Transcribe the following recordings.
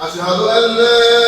أشهد أن لا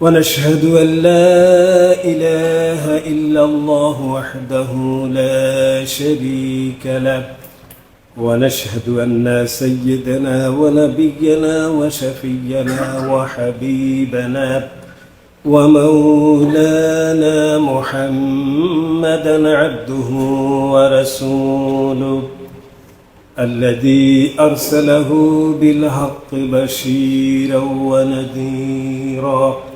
ونشهد أن لا إله إلا الله وحده لا شريك له ونشهد أن سيدنا ونبينا وشفينا وحبيبنا ومولانا محمدا عبده ورسوله الذي أرسله بالحق بشيرا ونذيرا.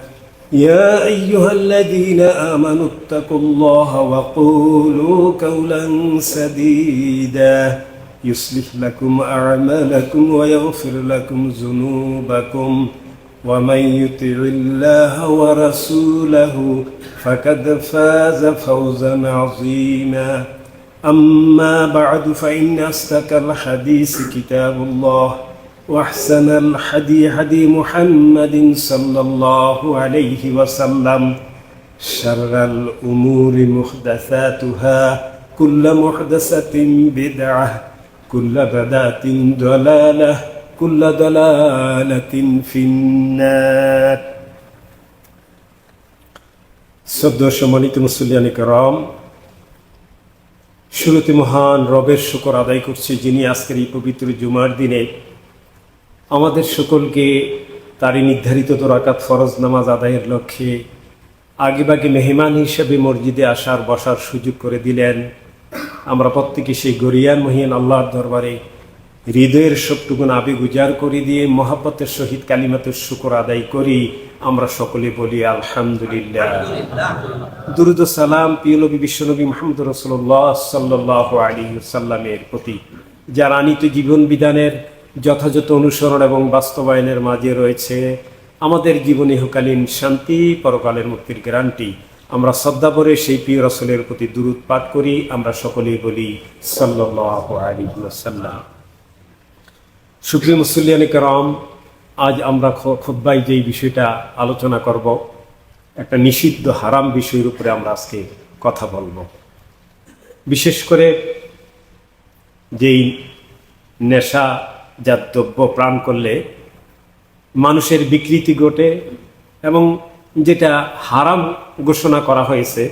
يا أيها الذين آمنوا اتقوا الله وقولوا قولا سديدا. يصلح لكم أعمالكم ويغفر لكم ذنوبكم. ومن يطع الله ورسوله فقد فاز فوزا عظيما. أما بعد فإن أصدق الحديث كتاب الله. وأحسن الحدي هدي محمد صلى الله عليه وسلم شر الأمور محدثاتها كل محدثة بدعة كل بدعة ضلالة كل ضلالة في النار সদ্য সম্মানিত মুসলিয়ানি করম শুরুতে মহান রবের শুকর আদায় করছি যিনি আজকের এই পবিত্র জুমার দিনে আমাদের সকলকে তারই নির্ধারিত দোরাকাত ফরজ নামাজ আদায়ের লক্ষ্যে আগেবাগে মেহমান হিসেবে মসজিদে আসার, বসার সুযোগ করে দিলেন। আমরা প্রত্যেকে সেই গরিয়ান মহিয়ান আল্লাহর দরবারে হৃদয়ের সবটুকুন আবেগ উজাড় করে দিয়ে মহাব্বতের সহিত কালিমাতের শুকর আদায় করি। আমরা সকলে বলি আলহামদুলিল্লাহ। দুরুদ সালাম পিয়নবী বিশ্বনবী মাহমুদ রসুল্লাহ সাল্লাহ আলী সাল্লামের প্রতি। যার আনিত জীবন বিধানের যথাযথ অনুসরণ এবং বাস্তবায়নের মাঝে রয়েছে আমাদের জীবনে ইহকালীন শান্তি, পরকালের মুক্তির গ্যারান্টি। আমরা শ্রদ্ধা করে সেই প্রিয় রসলের প্রতি দুরুদ পাঠ করি। আমরা সকলেই বলি সাল্লাহ আলী সাল্লাম সুপ্রিয় মুসল্লিয়ান আজ আমরা খুদ্বাই যেই বিষয়টা আলোচনা করব, একটা নিষিদ্ধ হারাম বিষয়ের উপরে আমরা আজকে কথা বলব। বিশেষ করে যেই নেশা জাত দ্রব্য প্রাণ করলে মানুষের বিকৃতি ঘটে এবং যেটা হারাম ঘোষণা করা হয়েছে,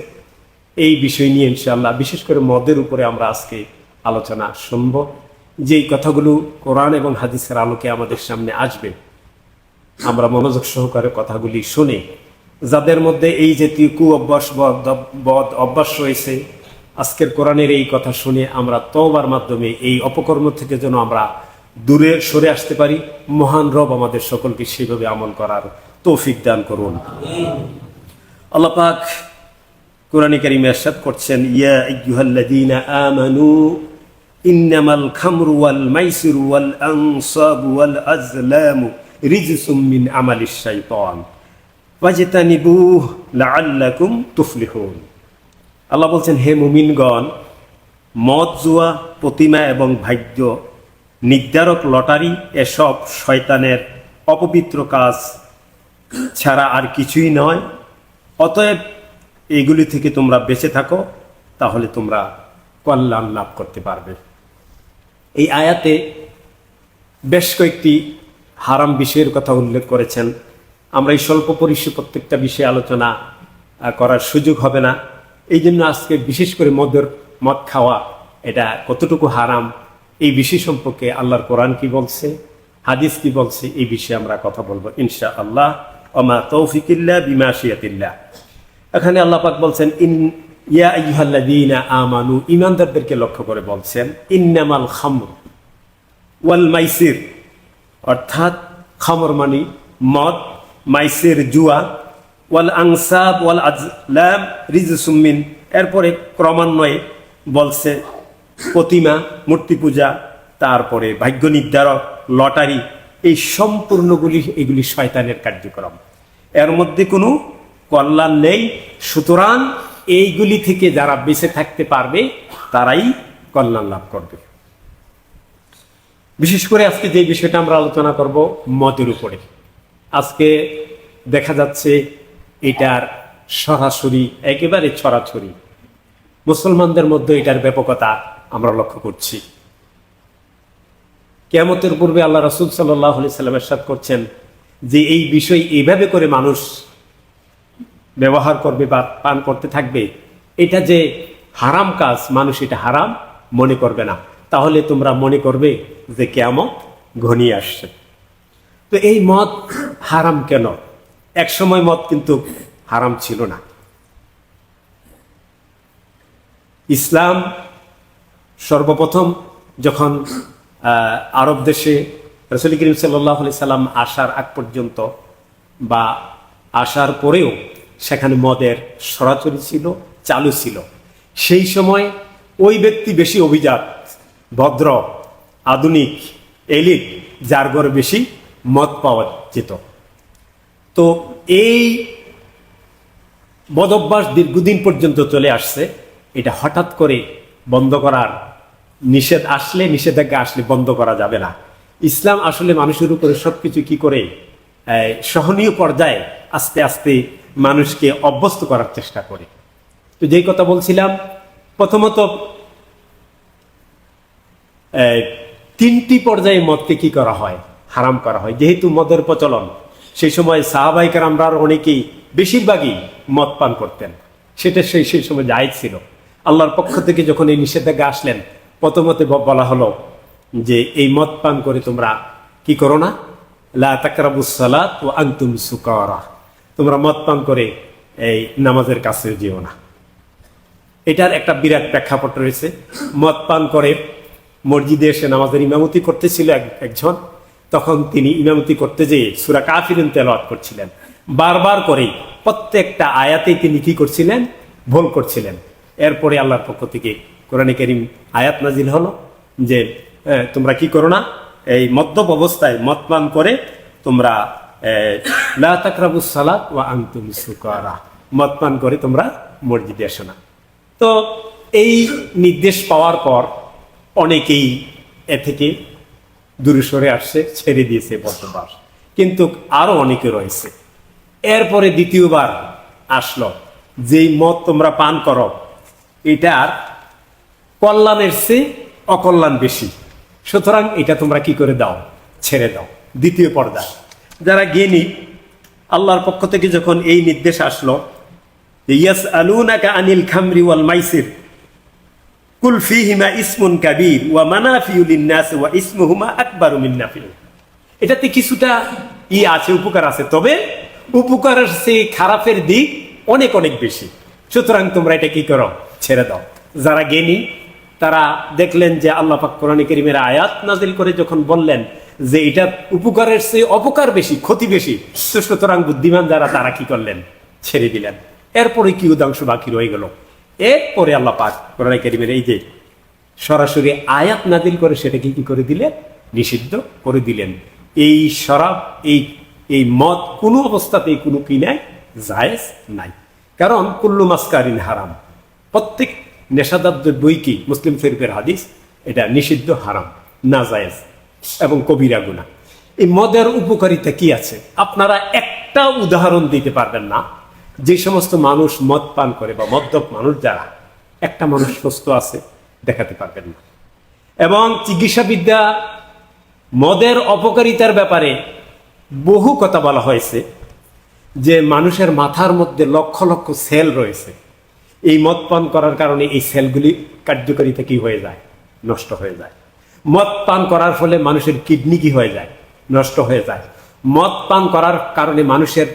এই বিষয় নিয়ে ইনশাল্লাহ বিশেষ করে মদের উপরে আমরা আজকে আলোচনা শুনব। যেই কথাগুলো কোরআন এবং হাদিসের আলোকে আমাদের সামনে আসবে, আমরা মনোযোগ সহকারে কথাগুলি শুনে। যাদের মধ্যে এই জাতীয় কু অভ্যাস বদ অভ্যাস রয়েছে, আজকের কোরআনের এই কথা শুনে আমরা তবার মাধ্যমে এই অপকর্ম থেকে যেন আমরা দূরে সরে আসতে পারি। মহান রব আমাদের সকলকে সেভাবে আমল করার তৌফিক দান করুন। আল্লাহ পাক কোরআন কারিমে এরশাদ করছেন, ইয়া আইয়ুহাল্লাযীনা আমানু ইন্নামাল খামরু ওয়াল মাইসিরু ওয়াল আনসাবু ওয়াল আজলামু রিজসুম মিন আমালিশ শাইতান। ওয়াজতানিবুহ লাআল্লাকুম তুফলিহুন। আল্লাহ বলছেন, হে মুমিনগণ, মদ জুয়া, প্রতিমা এবং ভাগ্য নির্ধারক লটারি, এসব শয়তানের অপবিত্র কাজ ছাড়া আর কিছুই নয়। অতএব এগুলি থেকে তোমরা বেঁচে থাকো, তাহলে তোমরা কল্যাণ লাভ করতে পারবে। এই আয়াতে বেশ কয়েকটি হারাম বিষয়ের কথা উল্লেখ করেছেন। আমরা এই স্বল্প পরিসর প্রত্যেকটা বিষয়ে আলোচনা করার সুযোগ হবে না। এই জন্য আজকে বিশেষ করে মদের মদ খাওয়া, এটা কতটুকু হারাম এই বিষয় সম্পর্কে আল্লাহর কোরআন কি বলছে, হাদিস কি বলছে, এই বিষয়ে আমরা কথা বলব ইনশা আল্লাহ অমা তৌফিকিল্লা বিমা শিয়াতিল্লাহ। এখানে আল্লাহ পাক বলছেন, ইন, ইয়া আইয়ুহাল্লাযীনা আমানু ইমানদারদেরকে লক্ষ্য করে বলছেন, ইন্নামাল খামর ওয়াল মাইসির, অর্থাৎ খামর মানি মদ, মাইসির জুয়া, ওয়াল আংসাব ওয়াল আজলাম রিজসুমিন এরপরে ক্রমান্বয়ে বলছে প্রতিমা, মূর্তি পূজা, তারপরে ভাগ্য নির্ধারক, লটারি, এই সম্পূর্ণগুলি, এগুলি শয়তানের কার্যক্রম। এর মধ্যে কোনো কল্যাণ নেই। সুতরাং এইগুলি থেকে যারা বেঁচে থাকতে পারবে, তারাই কল্যাণ লাভ করবে। বিশেষ করে আজকে যে বিষয়টা আমরা আলোচনা করব, মদের উপরে। আজকে দেখা যাচ্ছে এটার সরাসরি, একেবারে ছড়াছড়ি। মুসলমানদের মধ্যে এটার ব্যাপকতা আমরা লক্ষ্য করছি। কেমতের পূর্বে আল্লাহ রসুল সাল্লাহ সাল্লাম এরশাদ করছেন যে এই বিষয় এইভাবে করে মানুষ ব্যবহার করবে বা পান করতে থাকবে, এটা যে হারাম কাজ, মানুষ এটা হারাম মনে করবে না। তাহলে তোমরা মনে করবে যে কেয়ামত ঘনিয়ে আসছে। তো এই মদ হারাম কেন? এক সময় মদ কিন্তু হারাম ছিল না। ইসলাম সর্বপ্রথম যখন আরব দেশে রসুল করিম সাল্লাহ সাল্লাম আসার আগ পর্যন্ত বা আসার পরেও সেখানে মদের সরাসরি ছিল, চালু ছিল। সেই সময় ওই ব্যক্তি বেশি অভিজাত, ভদ্র, আধুনিক, এলিট, যার ঘরে বেশি মদ পাওয়া যেত। তো এই মদ বদভ্যাস দীর্ঘদিন পর্যন্ত চলে আসছে। এটা হঠাৎ করে বন্ধ করার নিষেধ আসলে, নিষেধাজ্ঞা আসলে বন্ধ করা যাবে না। ইসলাম আসলে মানুষের উপরে সবকিছু কি করে? সহনীয় পর্যায়ে আস্তে আস্তে মানুষকে অভ্যস্ত করার চেষ্টা করে। তো যেই কথা বলছিলাম, প্রথমত তিনটি পর্যায়ে মদকে কি করা হয়? হারাম করা হয়। যেহেতু মদের প্রচলন, সেই সময় সাহাবাহিকার আমরা অনেকেই বেশিরভাগই মদ পান করতেন। সেটা সেই সেই সময় জায়েজ ছিল। আল্লাহর পক্ষ থেকে যখন এই নিষেধাজ্ঞা আসলেন প্রথমতে বলা হলো যে এই মদ পান করে তোমরা কি করো না? লা ও সুকারা। তোমরা মদ পান করে এই নামাজের কাছে যেও না। এটার একটা বিরাট প্রেক্ষাপট রয়েছে। মদ পান করে মসজিদে এসে নামাজের ইমামতি করতেছিল এক- একজন। তখন তিনি ইমামতি করতে যেয়ে সুরা কাফিরুন তেলাওয়াত করছিলেন। বারবার করে প্রত্যেকটা আয়াতেই তিনি কি করছিলেন? ভুল করছিলেন। এরপরে আল্লাহর পক্ষ থেকে কোরআনে করিম আয়াত নাজিল হলো যে তোমরা কি করো না? এই মদ্যপ অবস্থায় মদ পান করে তোমরা সালাত ওয়া আনতুম সুকারা। মদ পান করে তোমরা মসজিদে এসো না। তো এই নির্দেশ পাওয়ার পর অনেকেই এ থেকে দূরে সরে আসছে, ছেড়ে দিয়েছে বসবাস। কিন্তু আরও অনেকে রয়েছে। এরপরে দ্বিতীয়বার আসলো, যেই মদ তোমরা পান করো, এটার কল্যাণের চেয়ে অকল্যাণ বেশি। সুতরাং এটা তোমরা কি করে দাও? ছেড়ে দাও। দ্বিতীয় পর্দা। যারা জ্ঞানী, আল্লাহর পক্ষ থেকে যখন এই নির্দেশ আসলো ইয়াস আলুনাকা আনিল খামরি ওয়াল মাইসির, কুল ফিহিমা ইসমুন কাবীর ওয়া মানাফিউ লিন-নাস ওয়া ইসমুহুমা আকবারু মিন নাফিউ এটাতে কিছুটা ই আছে, উপকার আছে। তবে উপকারের চেয়ে খারাপের দিক অনেক অনেক বেশি। সুতরাং তোমরা এটা কি করো? ছেড়ে দাও। যারা জ্ঞানী তারা দেখলেন যে আল্লাহ পাক কোরআন করিমের আয়াত নাজিল করে যখন বললেন যে এটা উপকারের চেয়ে অপকার বেশি, ক্ষতি বেশি, সুতরাং বুদ্ধিমান যারা, তারা কি করলেন? ছেড়ে দিলেন। এরপরে কি উদাংশ বাকি রয়ে গেল। এরপরে আল্লাহ পাক কোরআন করিমের এই যে সরাসরি আয়াত নাজিল করে সেটাকে কি করে দিলেন? নিষিদ্ধ করে দিলেন। এই শরাব এই এই মদ কোনো অবস্থাতেই কোনো কিনায় জায়েজ নাই। কারণ কুল্লু মাস্কারিন হারাম। প্রত্যেক নেশাদার দ্রব্যই কি? মুসলিম শরীফের হাদিস। এটা নিষিদ্ধ, হারাম, না জায়েজ এবং কবিরা গুণা এই মদের উপকারিতা কি আছে? আপনারা একটা উদাহরণ দিতে পারবেন না। যে সমস্ত মানুষ মদ পান করে বা মদ্যপ মানুষ, যারা একটা মানুষ সুস্থ আছে, দেখাতে পারবেন না। এবং চিকিৎসাবিদ্যা মদের অপকারিতার ব্যাপারে বহু কথা বলা হয়েছে যে মানুষের মাথার মধ্যে লক্ষ লক্ষ সেল রয়েছে। এই মদ পান করার কারণে এই সেলগুলি কার্যকারিতা কি হয়ে যায়? নষ্ট হয়ে যায়। মদ পান করার ফলে মানুষের কিডনি কি হয়ে যায়? নষ্ট হয়ে যায়। মদ পান করার কারণে মানুষের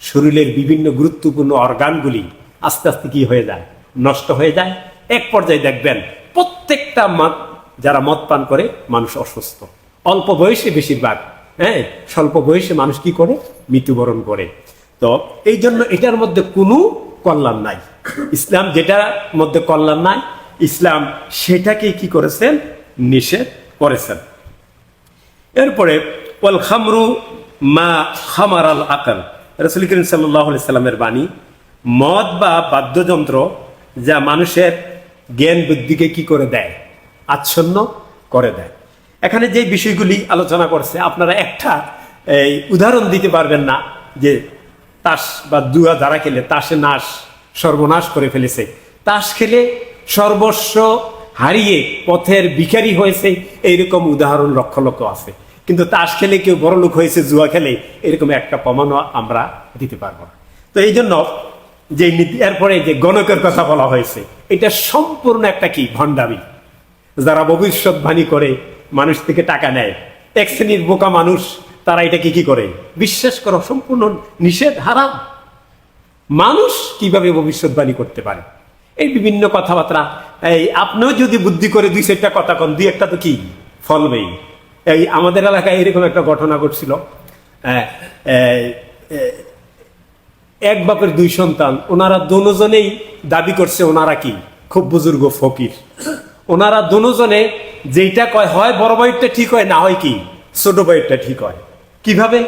শরীরের বিভিন্ন গুরুত্বপূর্ণ অর্গানগুলি আস্তে আস্তে কি হয়ে যায়? নষ্ট হয়ে যায়। এক পর্যায়ে দেখবেন প্রত্যেকটা যারা মদ পান করে, মানুষ অসুস্থ। অল্প বয়সে বেশিরভাগ হ্যাঁ? স্বল্প বয়সে মানুষ কি করে? মৃত্যুবরণ করে। তো এই জন্য এটার মধ্যে কোনো কল্যাণ নাই। ইসলাম যেটার মধ্যে কল্যাণ নাই, ইসলাম সেটাকে কি করেছেন? নিষেধ করেছেন। এরপরে, ওয়াল খামরু মা খামার আল আকাল। রসুল করিম সাল্লামের বাণী, মদ বা বাদ্যযন্ত্র যা মানুষের জ্ঞান বুদ্ধিকে কি করে দেয়? আচ্ছন্ন করে দেয়। এখানে যে বিষয়গুলি আলোচনা করছে, আপনারা একটা, এই, উদাহরণ দিতে পারবেন না যে তাস বা দুয়া যারা খেলে, তাসে নাশ, সর্বনাশ করে ফেলেছে। তাস খেলে সর্বস্ব হারিয়ে পথের ভিখারি হয়েছে, এইরকম উদাহরণ লক্ষ লক্ষ আছে। কিন্তু তাস খেলে কেউ বড় লোক হয়েছে, জুয়া খেলে, এরকম একটা প্রমাণও আমরা দিতে পারব না। তো এই জন্য যে এরপরে যে গণকের কথা বলা হয়েছে, এটা সম্পূর্ণ একটা কি? ভণ্ডামি। যারা ভবিষ্যৎবাণী করে, মানুষ থেকে টাকা নেয়। এক শ্রেণির বোকা মানুষ তারা এটাকে কি করে? বিশ্বাস করা সম্পূর্ণ নিষেধ হারাম মানুষ কীভাবে ভবিষ্যৎবাণী করতে পারে? এই বিভিন্ন কথাবার্তা। এই আপনিও যদি বুদ্ধি করে দুই চারটা কথা কন, দুই একটা তো কি? ফলবেই। এই আমাদের এলাকায় এরকম একটা ঘটনা ঘটছিল। এক বাপের দুই সন্তান, ওনারা দুজনেই দাবি করছে ওনারা কি? খুব বুজুর্গ ফকির। ওনারা দুজনে যেইটা কয়, হয় বড় ভাইয়েরটা ঠিক হয়, না হয় কি? ছোট ভাইয়েরটা ঠিক হয়। কীভাবে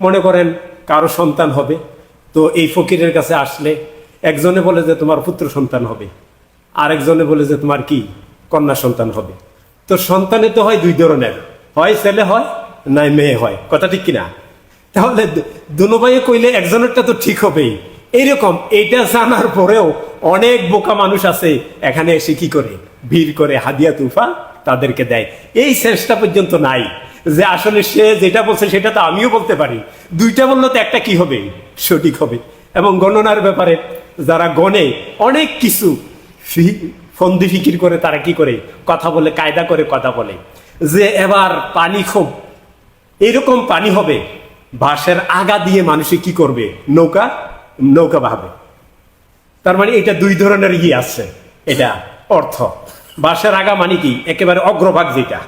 মনে করেন কারও সন্তান হবে? তো এই ফকিরের কাছে আসলে একজনে বলে যে তোমার পুত্র সন্তান হবে, আরেকজনে বলে যে তোমার কি? কন্যা সন্তান হবে। তো সন্তানে তো হয় দুই ধরনের, হয় ছেলে হয়, নাই মেয়ে হয়। কথা ঠিক কিনা? তাহলে দুনো ভাইয়ে কইলে একজনেরটা তো ঠিক হবেই। এইরকম এটা জানার পরেও অনেক বোকা মানুষ আছে, এখানে এসে কি করে? ভিড় করে হাদিয়া তুফা তাদেরকে দেয়। এই সেন্সটা পর্যন্ত নাই। যে আসলে সে যেটা বলছে সেটা তো আমিও বলতে পারি। দুইটা বললে তো একটা কি হবে? সঠিক হবে। এবং গণনার ব্যাপারে যারা গণে, অনেক কিছু ফন্দি ফিকির করে তারা কি করে? কথা বলে, কায়দা করে কথা বলে। যে এবার পানি খুব, এরকম পানি হবে, বাঁশের আগা দিয়ে মানুষে কি করবে? নৌকা নৌকা ভাবে তার মানে এটা দুই ধরনের ইয়ে আছে। এটা অর্থ। বাঁশের আগা মানে কি? একেবারে অগ্রভাগ যেটা।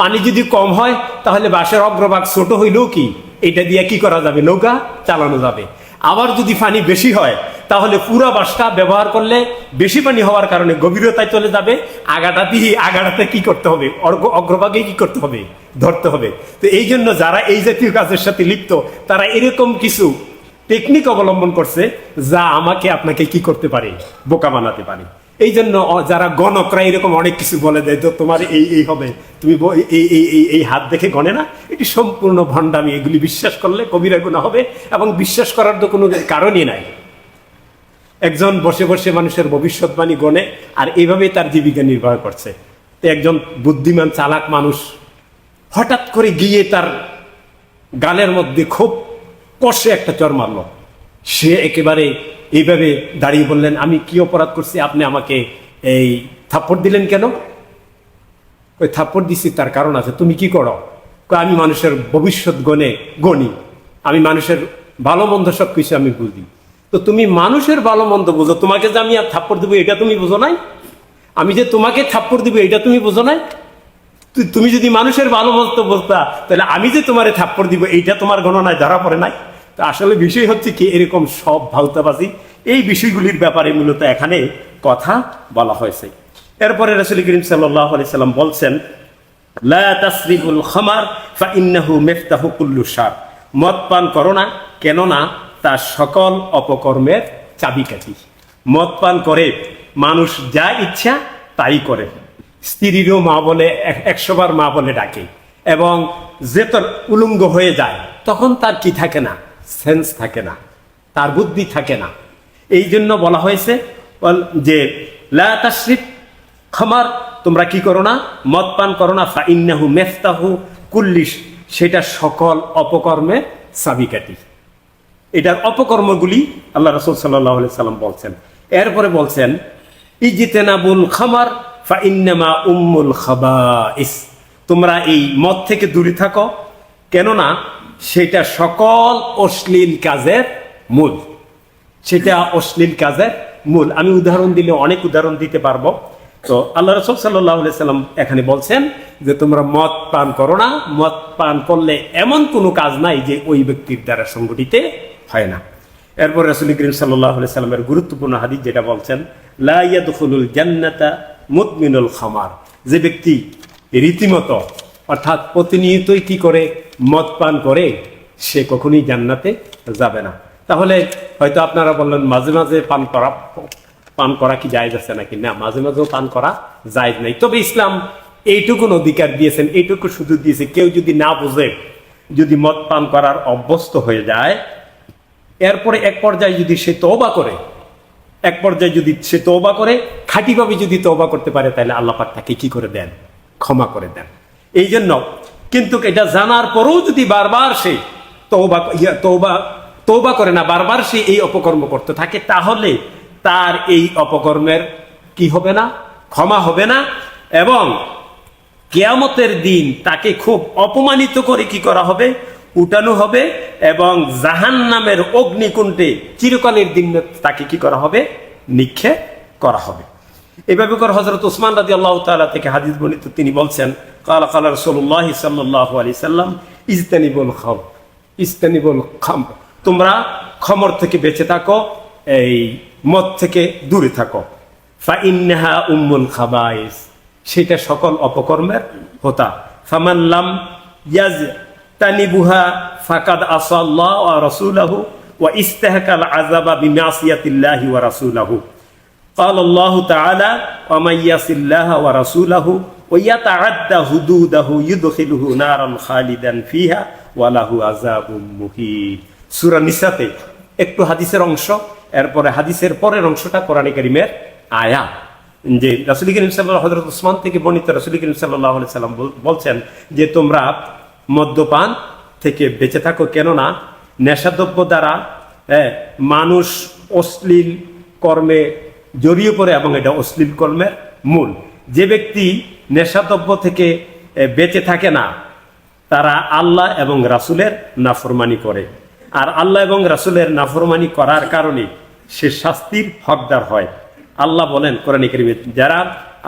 পানি যদি কম হয়, তাহলে বাঁশের অগ্রভাগ ছোট হইলেও কি? এটা দিয়ে কি করা যাবে? নৌকা চালানো যাবে। আবার যদি পানি বেশি হয়, তাহলে পুরো বাঁশটা ব্যবহার করলে বেশি পানি হওয়ার কারণে গভীরতায় চলে যাবে। আগাটা দিয়ে আগাটাতে কি করতে হবে? অগ্রভাগে কি করতে হবে? ধরতে হবে। তো এই জন্য যারা এই জাতীয় কাজের সাথে লিপ্ত, তারা এরকম কিছু টেকনিক অবলম্বন করছে, যা আমাকে আপনাকে কি করতে পারে? বোকা বানাতে পারে। এই জন্য যারা গণকরা এরকম অনেক কিছু বলে দেয়, তো তোমার এই এই হবে। তুমি এই এই এই এই হাত দেখে গণে না। এটি সম্পূর্ণ ভণ্ডামি। এগুলি বিশ্বাস করলে কবিরা গুণা হবে এবং বিশ্বাস করার তো কোনো কারণই নাই। একজন বসে বসে মানুষের ভবিষ্যৎবাণী গণে আর এইভাবেই তার জীবিকা নির্বাহ করছে। তো একজন বুদ্ধিমান, চালাক মানুষ হঠাৎ করে গিয়ে তার গালের মধ্যে খুব কষে একটা চর মারল। সে একেবারে এইভাবে দাঁড়িয়ে বললেন, আমি কি অপরাধ করছি? আপনি আমাকে এই থাপ্পড় দিলেন কেন? ওই থাপ্পড় দিছি, তার কারণ আছে, তুমি কি করো? আমি মানুষের ভবিষ্যৎ গণে গণি। আমি মানুষের ভালো মন্দ সব কিছু আমি বুঝি। তো তুমি মানুষের ভালো মন্দ বুঝো, তোমাকে যে আমি আর থাপ্পড় দেবো, এটা তুমি বুঝো নাই? আমি যে তোমাকে থাপ্পড় দিব, এটা তুমি বুঝো নাই? তুমি যদি মানুষের ভালো মন্দ বলতা তাহলে আমি যে তোমারে থাপ্পড় দিব, এইটা তোমার গণনায় ধরা পড়ে নাই? তো আসলে বিষয় হচ্ছে কি, এরকম সব ভাউতাবাজি এই বিষয়গুলির ব্যাপারে মূলত এখানে কথা বলা হয়েছে। এরপরে রসুল করিম সাল্লাহ সাল্লাম বলছেন, লা খামার ফা ইন্নাহু মিফতাহু কুল্লু শার। মদ পান করো না, কেননা তা সকল অপকর্মের চাবিকাঠি। মদ পান করে মানুষ যা ইচ্ছা তাই করে। স্ত্রীরও মা বলে একশো বার মা বলে ডাকে এবং যে তোর উলঙ্গ হয়ে যায়, তখন তার কি থাকে না? সেন্স থাকে না, তার বুদ্ধি থাকে না। এই জন্য বলা হয়েছে যে, লা তাশরিফ খামার, তোমরা কি করো না, মদ পান করো না ফা ইন্নাহু মেফতাহু কুল্লিশ সেটা সকল অপকর্মে সাবিকাটি এটার অপকর্মগুলি আল্লাহ রসুল সাল্লাহ সাল্লাম বলছেন। এরপরে বলছেন, ইজিতেনাবুল খামার ফা ইন্নামা উম্মুল খাবাইস। তোমরা এই মদ থেকে দূরে থাকো, কেননা সেটা সকল অশ্লীল কাজের মূল। সেটা অশ্লীল কাজের মূল। আমি উদাহরণ দিলে অনেক উদাহরণ দিতে পারব। তো আল্লাহ রসুল সাল্লাম এখানে বলছেন যে, তোমরা মদ পান করো না। মদ পান করলে এমন কোনো কাজ নাই যে ওই ব্যক্তির দ্বারা সংগঠিত হয় না। এরপর রসুল করিম সাল্লামের গুরুত্বপূর্ণ হাদিস যেটা বলছেন লাইয়াদুল জান্নাতা মুদমিনুল খামার। যে ব্যক্তি রীতিমতো, অর্থাৎ প্রতিনিয়তই কি করে মদ পান করে সে কখনই জান্নাতে যাবে না। তাহলে হয়তো আপনারা বললেন, মাঝে মাঝে পান করা পান করা কি জায়েজ আছে নাকি? না, মাঝে মাঝেও পান করা জায়েজ নাই। তবে ইসলাম এইটুকুন অধিকার দিয়েছেন, এইটুকু সুযোগ দিয়েছে। কেউ যদি না বুঝে, যদি মদ পান করার অভ্যস্ত হয়ে যায়, এরপরে এক পর্যায়ে যদি সে তওবা করে, এক পর্যায়ে যদি সে তওবা করে, খাঁটিভাবে যদি তওবা করতে পারে, তাহলে আল্লাহ পাক তাকে কি করে দেন? ক্ষমা করে দেন। এই জন্য কিন্তু এটা জানার পরেও যদি বারবার সে তওবা ইয়া, তওবা তওবা করে না বারবার সে এই অপকর্ম করতে থাকে তাহলে তার এই অপকর্মের কি হবে না ক্ষমা হবে না এবং কেয়ামতের দিন তাকে খুব অপমানিত করে কি করা হবে উঠানো হবে এবং জাহান নামের অগ্নিকুণ্ডে চিরকালের দিন তাকে কি করা হবে নিক্ষেপ করা হবে। এভাবে করে হজরত ওসমান রাজি আল্লাহ তালা থেকে হাদিস বর্ণিত তিনি বলছেন, কালা কালা রসল্লাহ সাল্লাহ আলি সাল্লাম, ইজতানিবুল খাম ইস্তানিবুল খাম তোমরা খমর থেকে বেঁচে থাকো, এই মদ থেকে দূরে থাকো ফা উম্মুল খাবাইস সেটা সকল অপকর্মের হোতা ফামাল্লাম ইয়াজ তানিবুহা ফাকাদ আসাল্লাহ قال الله تعالى ومن يعص الله ورسوله ويتعدى حدوده يدخله نارا خالدا فيها وله عذاب مهين সূরা নিসাতে একটু হাদিসের অংশ এরপরে হাদিসের পরের অংশটা কোরআন কারীমের আয়া যে রাসূল করিম সাল্লাল্লাহু হযরত ওসমান থেকে বর্ণিত রাসূল করিম সাল্লাল্লাহু আলাইহি সাল্লাম বল- বলছেন যে তোমরা মদ্যপান থেকে বেঁচে থাকো কেননা নেশাদ্রব্য দ্বারা হ্যাঁ, মানুষ অশ্লীল কর্মে জড়িয়ে পড়ে এবং এটা অশ্লীল কর্মের মূল। যে ব্যক্তি নেশাদ্রব্য থেকে বেঁচে থাকে না, তারা আল্লাহ এবং রাসূলের নাফরমানি করে। আর আল্লাহ এবং রাসূলের নাফরমানি করার কারণে সে শাস্তির হকদার হয়। আল্লাহ বলেন কোরআন কারিমে, যারা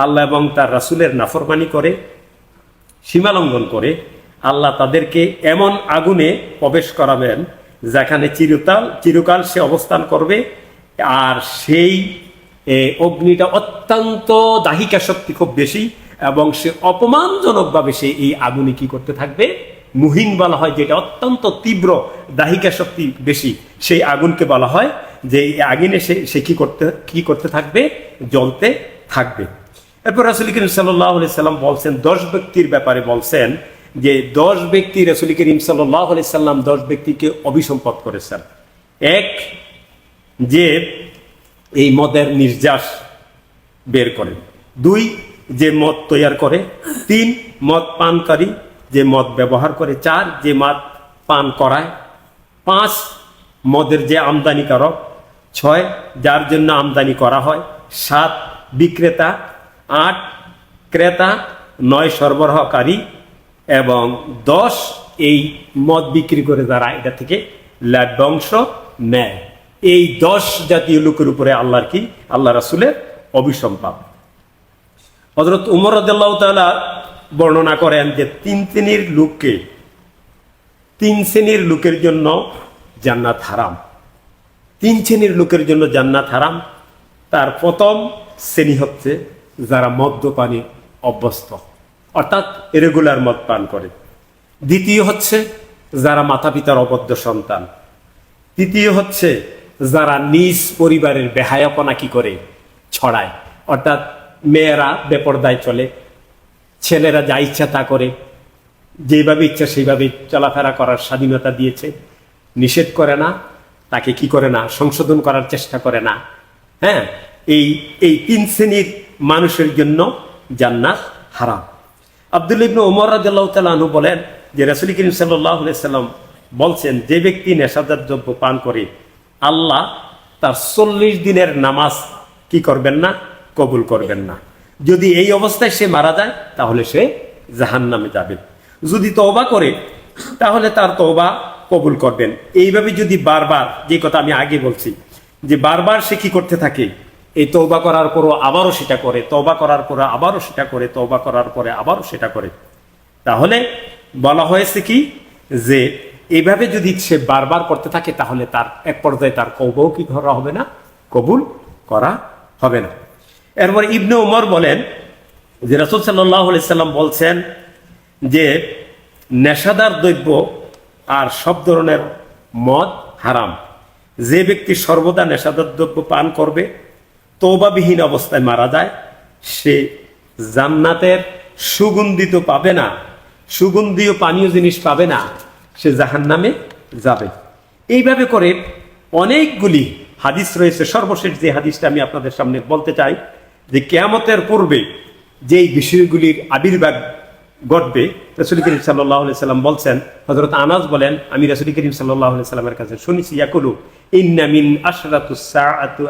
আল্লাহ এবং তার রাসূলের নাফরমানি করে, সীমালঙ্ঘন করে, আল্লাহ তাদেরকে এমন আগুনে প্রবেশ করাবেন, যেখানে চিরকাল চিরকাল সে অবস্থান করবে। আর সেই অগ্নিটা অত্যন্ত দাহিকা শক্তি খুব বেশি এবং সে অপমানজনকভাবে সে এই আগুনে কি করতে থাকবে? মুহিন বলা হয় যেটা অত্যন্ত তীব্র দাহিকা শক্তি বেশি, সেই আগুনকে বলা হয় যে এই আগুনে সে সে কি করতে কি করতে থাকবে? জ্বলতে থাকবে। এরপর রাসুল করিম সাল্লাম বলছেন, দশ ব্যক্তির ব্যাপারে বলছেন যে দশ ব্যক্তি রাসুল করিম সাল্লাহ সাল্লাম দশ ব্যক্তিকে অভিসম্পদ করেছেন। এক যে এই মদের নির্যাস বের করে। দুই, যে মদ তৈয়ার করে। তিন, মদ পানকারী যে মদ ব্যবহার করে। চার, যে মদ পান করায়। পাঁচ, মদের যে আমদানিকারক। ছয়, যার জন্য আমদানি করা হয়। সাত, বিক্রেতা। আট, ক্রেতা, নয়, সরবরাহকারী। এবং দশ, এই মদ বিক্রি করে যারা, এটা থেকে লাভ্যাংশ নেয়। এই দশ জাতীয় লোকের উপরে আল্লাহর কি? আল্লাহ রাসুলের অভিসম্পাদ। হজরত উমর তাআলা বর্ণনা করেন যে তিন শ্রেণির লোককে, তিন শ্রেণির লোকের জন্য জান্নাত হারাম। তিন শ্রেণির লোকের জন্য জান্নাত হারাম। তার প্রথম শ্রেণি হচ্ছে যারা মদ্যপানে অভ্যস্ত, অর্থাৎ রেগুলার মদ পান করে। দ্বিতীয় হচ্ছে যারা মাতা পিতার অবদ্ধ সন্তান। তৃতীয় হচ্ছে যারা নিজ পরিবারের বেহায়াপনা কি করে? ছড়ায়। অর্থাৎ মেয়েরা বেপরদায় চলে, ছেলেরা যা ইচ্ছা তা করে যেভাবে ইচ্ছা সেইভাবে চলাফেরা করার স্বাধীনতা দিয়েছে। নিষেধ করে না, তাকে কি করে না? সংশোধন করার চেষ্টা করে না। হ্যাঁ? এই এই তিন শ্রেণির মানুষের জন্য জান্নাত হারাম। আব্দুল ইবনু ওমর তাআলা বলেন যে, রাসূল করিম সাল্লাম বলছেন, যে ব্যক্তি নেশাদার দ্রব্য পান করে আল্লাহ তার চল্লিশ দিনের নামাজ কি করবেন না? কবুল করবেন না। যদি এই অবস্থায় সে মারা যায়, তাহলে সে জাহান্নামে যাবে। যদি তওবা করে, তাহলে তার তওবা কবুল করবেন। এইভাবে যদি বারবার যে কথা আমি আগে বলছি, যে বারবার সে কি করতে থাকে? এই তওবা করার পরও আবারও সেটা করে, তওবা করার পরে আবারও সেটা করে, তওবা করার পরে আবারও সেটা করে। তাহলে বলা হয়েছে কি? যে এইভাবে যদি সে বারবার করতে থাকে, তাহলে তার এক পর্যায়ে তার কবও কি করা হবে না? কবুল করা হবে না। এরপর ইবনে উমর বলেন যে রাসুল সাল্লাম বলছেন যে নেশাদার দ্রব্য আর সব ধরনের মদ হারাম। যে ব্যক্তি সর্বদা নেশাদার দ্রব্য পান করবে তৌবাবিহীন অবস্থায় মারা যায়, সে জান্নাতের সুগন্ধিত পাবে না, সুগন্ধীয় পানীয় জিনিস পাবে না। সে জাহান নামে যাবে। এইভাবে করে অনেকগুলি হাদিস রয়েছে। সর্বশেষ যে হাদিসটা আমি আপনাদের সামনে বলতে চাই, যে কেয়ামতের পূর্বে যেই বিষয়গুলির আবির্ভাব ঘটবে, রসুল করিম সাল্লাহ সাল্লাম বলছেন হজরত আনাজ বলেন, আমি রসুল করিম সাল্লাহ সাল্লামের কাছে শুনেছি, ইয়াকুলু ইন্নামিন আশরাতু সাআতু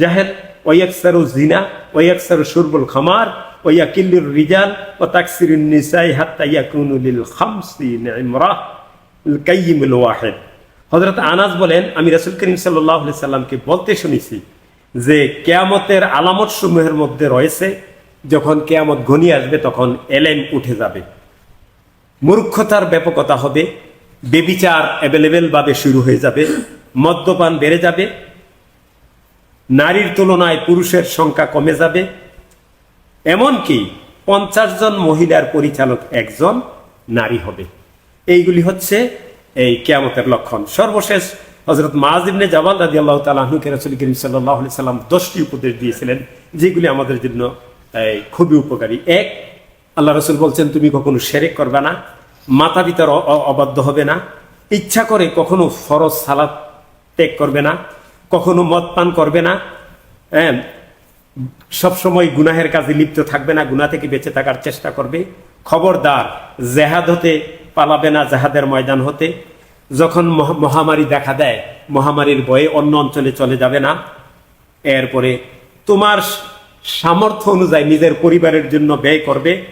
জাহেল। ওয়াকসারু জিনা ওয়াকসারু শুরবুল খামার ওয়াকিল্লুর রিজাল ও তাকসিরুন নিসাই হাত্তা ইয়াকুনু লিল খামসিন ইমরাহ কাইয়িমুল ওয়াহিদ হযরত আনাস বলেন, আমি রাসূল করিম আলাইহি সাল্লামকে বলতে শুনেছি যে, কেয়ামতের আলামত সমূহের মধ্যে রয়েছে, যখন কেয়ামত ঘনিয়ে আসবে, তখন এলেম উঠে যাবে। মূর্খতার ব্যাপকতা হবে, বেবিচার অ্যাভেলেবেল ভাবে শুরু হয়ে যাবে, মদ্যপান বেড়ে যাবে নারীর তুলনায় পুরুষের সংখ্যা কমে যাবে। এমনকি পঞ্চাশ জন মহিলার পরিচালক একজন নারী হবে। এইগুলি হচ্ছে এই কেয়ামতের লক্ষণ। সর্বশেষ হজরত মাহাজিবনে জাবাল রাজি আল্লাহ তালাহুকে রসুল করিম সাল্লাহ সাল্লাম দশটি উপদেশ দিয়েছিলেন। যেগুলি আমাদের জন্য খুবই উপকারী। এক, আল্লাহ রসুল বলছেন, তুমি কখনো সেরেক করবে না মাতা পিতার অবাধ্য হবে না, ইচ্ছা করে কখনো ফরজ সালাদ ত্যাগ করবে না কখনো মদ পান করবে না হ্যাঁ? সবসময় গুনাহের কাজে লিপ্ত থাকবে না, গুনাহ থেকে বেঁচে থাকার চেষ্টা করবে। খবরদার, জেহাদ হতে পালাবে না, জেহাদের ময়দান হতে। যখন মহা- মহামারী দেখা দেয়, মহামারীর ভয়ে অন্য অঞ্চলে চলে যাবে না। এরপরে তোমার সামর্থ্য অনুযায়ী নিজের পরিবারের জন্য ব্যয় করবে।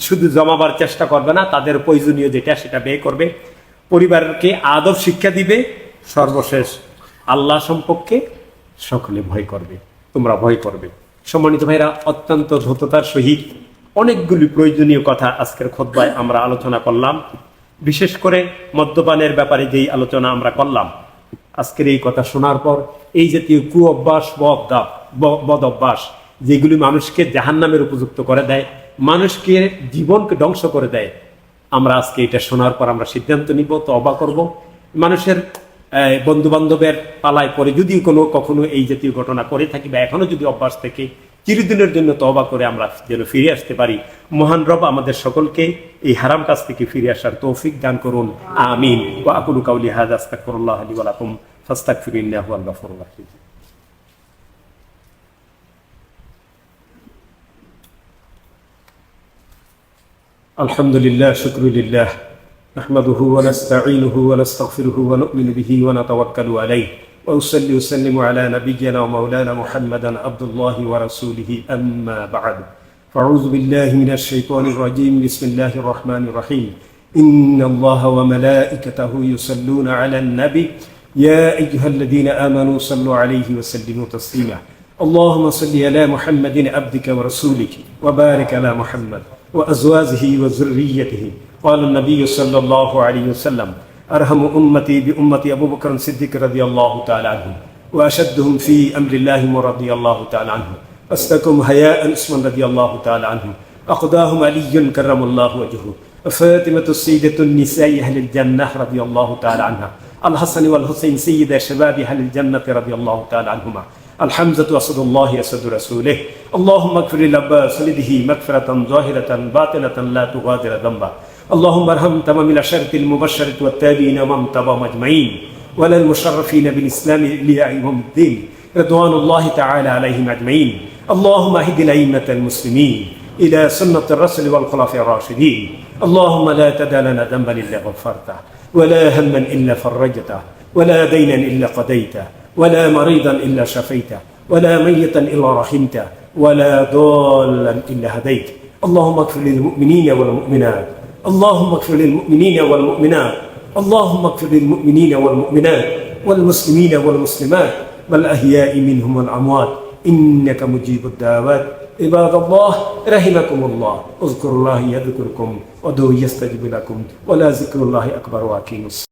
শুধু জমাবার চেষ্টা করবে না, তাদের প্রয়োজনীয় যেটা, সেটা ব্যয় করবে। পরিবারকে আদব শিক্ষা দিবে। সর্বশেষ আল্লাহ সম্পর্কে সকলে ভয় করবে, তোমরা ভয় করবে। সম্মানিত ভাইরা অত্যন্ত ধূততার সহিত অনেকগুলি প্রয়োজনীয় কথা আজকের খোদ্বায় আমরা আলোচনা করলাম। বিশেষ করে মদ্যপানের ব্যাপারে যেই আলোচনা আমরা করলাম। আজকের এই কথা শোনার পর এই জাতীয় কু অভ্যাস বদ অভ্যাস যেগুলি মানুষকে জাহান্নামের উপযুক্ত করে দেয়, মানুষকে জীবনকে ধ্বংস করে দেয়, আমরা আজকে এটা শোনার পর আমরা সিদ্ধান্ত নিব তো অবাক করব। মানুষের বন্ধু বান্ধবের পালায় পরে যদি কোনো কখনো এই জাতীয় ঘটনা করে থাকি বা এখনও যদি অভ্যাস থেকে চিরদিনের জন্য তবা করে আমরা যেন ফিরে আসতে পারি, মহান রব আমাদের সকলকে এই হারাম কাজ থেকে ফিরে আসার তৌফিক দান করুন। আমিন। ওয়া আকুলু কাউলি হাযা আস্তাগফিরুল্লাহ লি ওয়া লাকুম, ফাস্তাগফিরু ইন্নাহু হুয়াল গফুরুর রাহিম। نحمده ونستعينه ونستغفره ونؤمن به ونتوكل عليه. وأصلي وسلم على نبينا ومولانا محمدا عبد الله ورسوله. أما بعد. فأعوذ بالله من الشيطان الرجيم. بسم الله الرحمن الرحيم. إن الله وملائكته يصلون على النبي. يا أيها الذين آمنوا صلوا عليه وسلموا تسليما. اللهم صل على محمد عبدك ورسولك. وبارك على محمد وأزواجه وذريته. قال النبي صلى الله عليه وسلم أرحم أمتي بأمتي أبو بكر الصديق رضي الله تعالى عنه وأشدهم في أمر الله رضي الله تعالى عنه. أصدقهم حياء اسما رضي الله تعالى عنه. أقضاهم علي كرم الله وجهه. فاطمة السيدة النساء أهل الجنة رضي الله تعالى عنها. الحسن والحسين سيد شباب أهل الجنة رضي الله تعالى عنهما. الحمزة أسد الله أسد رسوله. اللهم اغفر للعباس ولده مغفرة ظاهرة باطنة لا تغادر ذنبا اللهم ارحم تمام العشرة المبشرة والتابعين ومن تبعهم أجمعين ولا المشرفين بالإسلام ليعيهم الدين. رضوان الله تعالى عليهم أجمعين. اللهم أهد الأئمة المسلمين إلى سنة الرسل والخلفاء الراشدين. اللهم لا تدع لنا ذنبا إلا غفرته ولا هما إلا فرجته ولا دينا إلا قضيته ولا مريضا إلا شفيته ولا ميتا إلا رحمته ولا ضالا إلا هديت اللهم اغفر للمؤمنين والمؤمنات اللهم اغفر للمؤمنين والمؤمنات. اللهم اغفر للمؤمنين والمؤمنات والمسلمين والمسلمات والأحياء منهم والأموات. إنك مجيب الدعوات. عباد الله رحمكم الله. اذكروا الله يذكركم ودعوا يستجب لكم. ولا ذكر الله أكبر وأقيموا